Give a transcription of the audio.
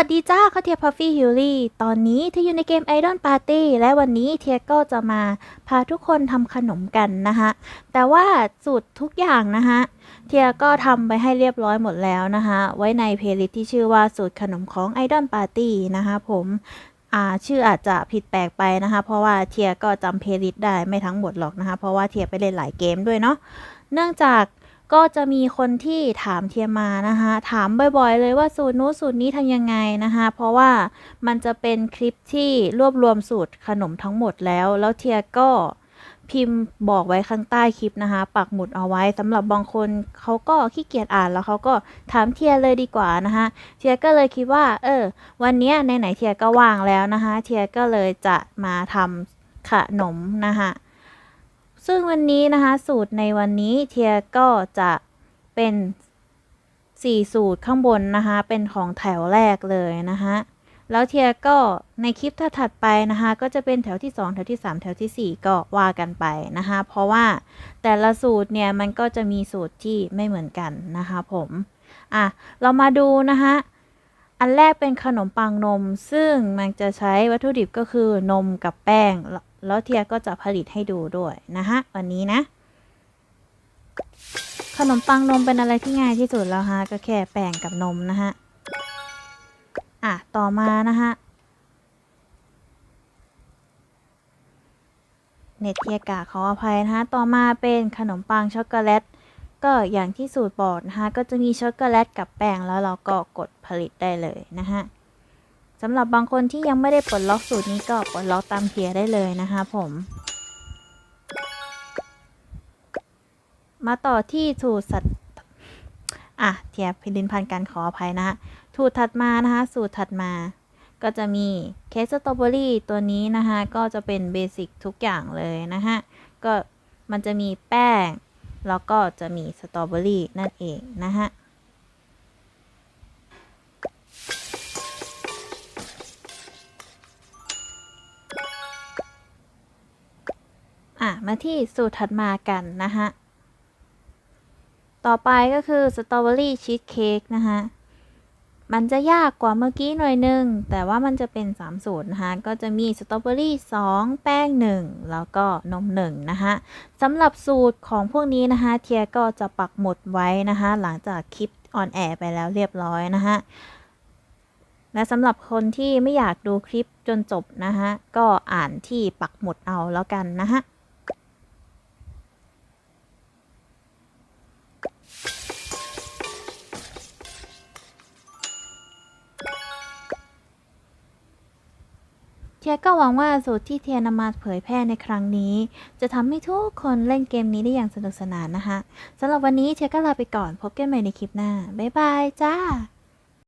สวัสดีจ้าเขาเทียพัฟฟี่ฮิลลี่ ตอนนี้เธออยู่ในเกม Idol Party และวันนี้เทียก็จะมาพาทุกคนทำขนมกันนะคะแต่ว่าสูตรทุกอย่างนะคะเทียก็ทำไปให้เรียบร้อยหมดแล้วนะคะไว้ในเพลย์ลิสต์ที่ชื่อว่าสูตรขนมของ Idol Party นะคะผมชื่ออาจจะผิดแปลกไปนะคะ เพราะว่าเทียก็จำเพลย์ลิสต์ได้ไม่ทั้งหมดหรอกนะคะ เพราะว่าเทียไปเล่นหลายเกมด้วยเนาะเนื่องจาก ก็จะมีคนที่ถามเทียมานะคะถามบ่อยๆ เลยว่าสูตรนู้นสูตรนี้ทำยังไงนะคะเพราะว่ามันจะเป็นคลิปที่รวบรวมสูตรขนมทั้งหมดแล้ว แล้วเทียก็พิมพ์บอกไว้ข้างใต้คลิปนะคะ ปักหมุดเอาไว้สำหรับบางคนเขาก็ขี้เกียจอ่านแล้วเขาก็ถามเทียเลยดีกว่านะคะ เทียก็เลยคิดว่า เออ วันนี้ยไหนๆเทียก็ว่างแล้วนะคะ เทียก็เลยจะมาทำขนมนะคะ ซึ่งวันนี้นะคะ สูตรในวันนี้เทียก็จะเป็น 4 สูตรข้างบนนะคะ เป็นของแถวแรกเลยนะคะแล้วเทียก็ในคลิปถัดไปนะคะ ก็จะเป็นแถวที่ 2 แถวที่ 3 แถวทีสี่ 4 ก็ว่ากันไปนะคะ เพราะว่าแต่ละสูตรเนี่ยมันก็จะมีสูตรที่ไม่เหมือนกันนะคะผมอะเรามาดูนะคะอันแรกเป็นขนมปังนม ซึ่งมันจะใช้วัตถุดิบก็คือนมกับแป้ง แล้วเทียก็จะผลิตให้ดูด้วยนะคะวันนี้นะ ขนมปังนมเป็นอะไรที่ง่ายที่สุดแล้วฮะก็แค่แป้งกับนมนะฮะอะต่อมานะฮะเน็ตเทียกาขออภัยนะคะ ต่อมาเป็นขนมปังช็อกโกแลต ก็อย่างที่สูตรบอกนะคะ ก็จะมีช็อกโกแลตกับแป้งแล้วเราก็กดผลิตได้เลยนะฮะ สำหรับบางคนที่ยังไม่ได้ปลดล็อกสูตรนี้ก็ปลดล็อกตามเทียได้เลยนะคะผม มาต่อที่สูตรสัตว์อะเทียบพิลินพันการขออภัยนะฮะสูตรถัดมานะคะ สูตรถัดมาก็จะมีเคสสตรอเบอรี่ตัวนี้นะคะก็จะเป็นเบสิกทุกอย่างเลยนะฮะก็มันจะมีแป้ง แล้วก็จะมีสตรอเบอรี่นั่นเองนะฮะ อะ มาที่สูตรถัดมากันนะฮะต่อไปก็คือสตรอเบอรี่ชีสเค้กนะคะมันจะยากกว่าเมื่อกี้หน่อยนึง แต่ว่ามันจะเป็น 3 สูตรนะคะก็จะมีสตรอเบอรี่ 2 แป้ง 1 แล้วก็นม1นะคะสำหรับสูตรของพวกนี้นะคะเทียก็จะปักหมุดไว้นะคะหลังจากคลิปออนแอร์ไปแล้วเรียบร้อยนะคะและสำหรับคนที่ไม่อยากดูคลิปจนจบนะคะก็อ่านที่ปักหมุดเอาแล้วกันนะคะ เทียก็หวังว่าสูตรที่เทียนำมาเผยแพร่ในครั้งนี้ จะทำให้ทุกคนเล่นเกมนี้ได้อย่างสนุกสนานนะคะสำหรับวันนี้เทียก็ลาไปก่อนพบกันใหม่ในคลิปหน้า บ๊ายบายจ้า